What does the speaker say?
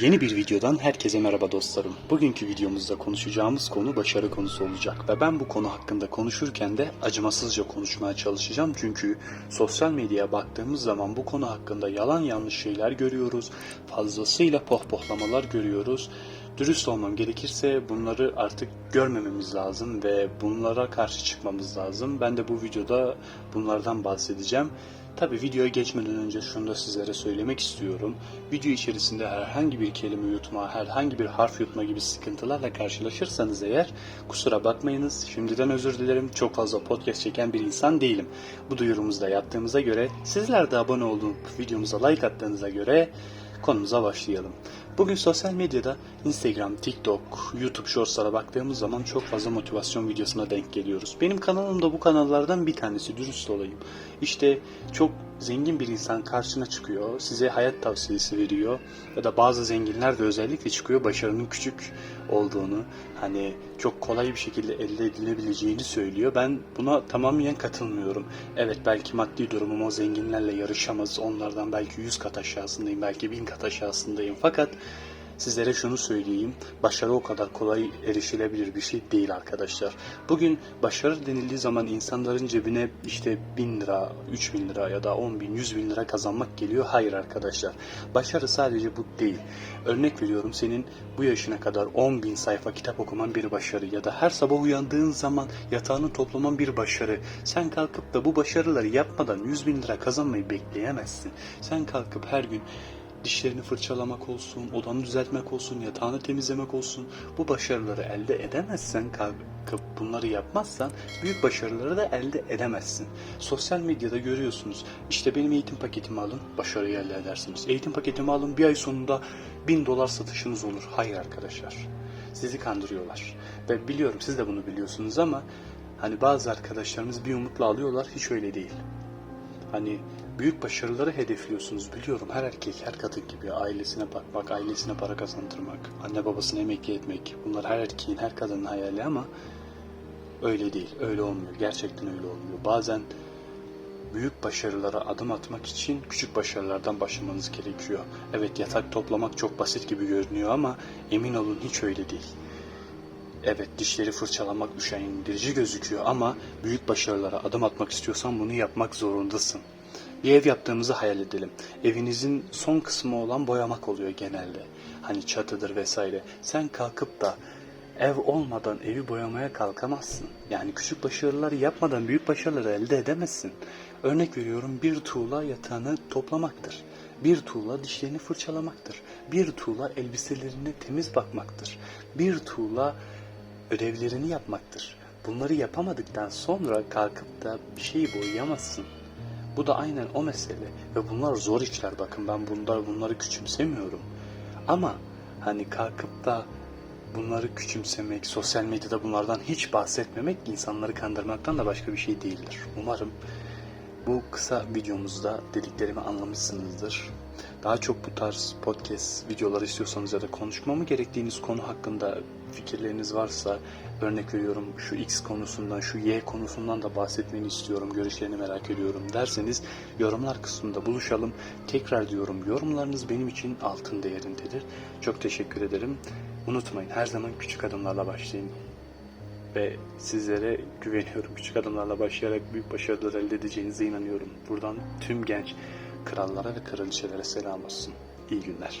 Yeni bir videodan herkese merhaba dostlarım. Bugünkü videomuzda konuşacağımız konu başarı konusu olacak ve ben bu konu hakkında konuşurken de acımasızca konuşmaya çalışacağım. Çünkü sosyal medyaya baktığımız zaman bu konu hakkında yalan yanlış şeyler görüyoruz. Fazlasıyla pohpohlamalar görüyoruz. Dürüst olmam gerekirse bunları artık görmememiz lazım ve bunlara karşı çıkmamız lazım. Ben de bu videoda bunlardan bahsedeceğim. Tabi videoya geçmeden önce şunu da sizlere söylemek istiyorum. Video içerisinde herhangi bir kelime yutma, herhangi bir harf yutma gibi sıkıntılarla karşılaşırsanız eğer kusura bakmayınız. Şimdiden özür dilerim. Çok fazla podcast çeken bir insan değilim. Bu duyurumuzu da yaptığımıza göre sizler de abone olup videomuza like attığınıza göre konumuza başlayalım. Bugün sosyal medyada Instagram, TikTok, YouTube Shorts'lara baktığımız zaman çok fazla motivasyon videosuna denk geliyoruz. Benim kanalım da bu kanallardan bir tanesi dürüst olayım. İşte çok zengin bir insan karşına çıkıyor, size hayat tavsiyesi veriyor ya da bazı zenginler de özellikle çıkıyor başarının küçük olduğunu, hani çok kolay bir şekilde elde edilebileceğini söylüyor. Ben buna tamamen katılmıyorum. Evet belki maddi durumum o zenginlerle yarışamaz. Onlardan belki 100 kat aşağısındayım, belki 1000 kat aşağısındayım. Fakat Sizlere şunu söyleyeyim, başarı o kadar kolay erişilebilir bir şey değil arkadaşlar. Bugün başarı denildiği zaman insanların cebine işte 1000 lira, 3000 lira ya da 10 bin, 100 bin lira kazanmak geliyor. Hayır arkadaşlar, başarı sadece bu değil. Örnek veriyorum senin bu yaşına kadar 10 bin sayfa kitap okuman bir başarı ya da her sabah uyandığın zaman yatağını toplaman bir başarı. Sen kalkıp da bu başarıları yapmadan 100 bin lira kazanmayı bekleyemezsin. Sen kalkıp her gün dişlerini fırçalamak olsun, odanı düzeltmek olsun, yatağını temizlemek olsun. Bu başarıları elde edemezsen, bunları yapmazsan büyük başarıları da elde edemezsin. Sosyal medyada görüyorsunuz. İşte benim eğitim paketimi alın, başarıyı elde edersiniz. Eğitim paketimi alın, bir ay sonunda bin dolar satışınız olur. Hayır arkadaşlar. Sizi kandırıyorlar. Ve biliyorum siz de bunu biliyorsunuz ama hani bazı arkadaşlarımız bir umutla alıyorlar. Hiç öyle değil. Hani büyük başarıları hedefliyorsunuz biliyorum her erkek her kadın gibi ailesine bakmak, ailesine para kazandırmak, anne babasını emekli etmek bunlar her erkeğin her kadının hayali ama öyle değil, öyle olmuyor. Gerçekten öyle olmuyor. Bazen büyük başarılara adım atmak için küçük başarılardan başlamanız gerekiyor. Evet yatak toplamak çok basit gibi görünüyor ama emin olun hiç öyle değil. Evet dişleri fırçalamak üşendirici gözüküyor ama büyük başarılara adım atmak istiyorsan bunu yapmak zorundasın. Bir ev yaptığımızı hayal edelim. Evinizin son kısmı olan boyamak oluyor genelde. Hani çatıdır vesaire. Sen kalkıp da ev olmadan evi boyamaya kalkamazsın. Yani küçük başarıları yapmadan büyük başarıları elde edemezsin. Örnek veriyorum bir tuğla yatağını toplamaktır. Bir tuğla dişlerini fırçalamaktır. Bir tuğla elbiselerine temiz bakmaktır. Bir tuğla ödevlerini yapmaktır. Bunları yapamadıktan sonra kalkıp da bir şeyi boyayamazsın. Bu da aynen o mesele ve bunlar zor işler bakın ben bunlar bunları küçümsemiyorum. Ama hani kalkıp da bunları küçümsemek, sosyal medyada bunlardan hiç bahsetmemek insanları kandırmaktan da başka bir şey değildir. Umarım bu kısa videomuzda dediklerimi anlamışsınızdır. Daha çok bu tarz podcast videoları istiyorsanız ya da konuşmamı gerektiğiniz konu hakkında fikirleriniz varsa örnek veriyorum şu X konusundan şu Y konusundan da bahsetmeni istiyorum görüşlerini merak ediyorum derseniz yorumlar kısmında buluşalım. Tekrar diyorum yorumlarınız benim için altın değerindedir. Çok teşekkür ederim. Unutmayın her zaman küçük adımlarla başlayın ve sizlere güveniyorum. Küçük adımlarla başlayarak büyük başarılar elde edeceğinize inanıyorum. Buradan tüm genç krallara ve kraliçelere selam olsun. İyi günler.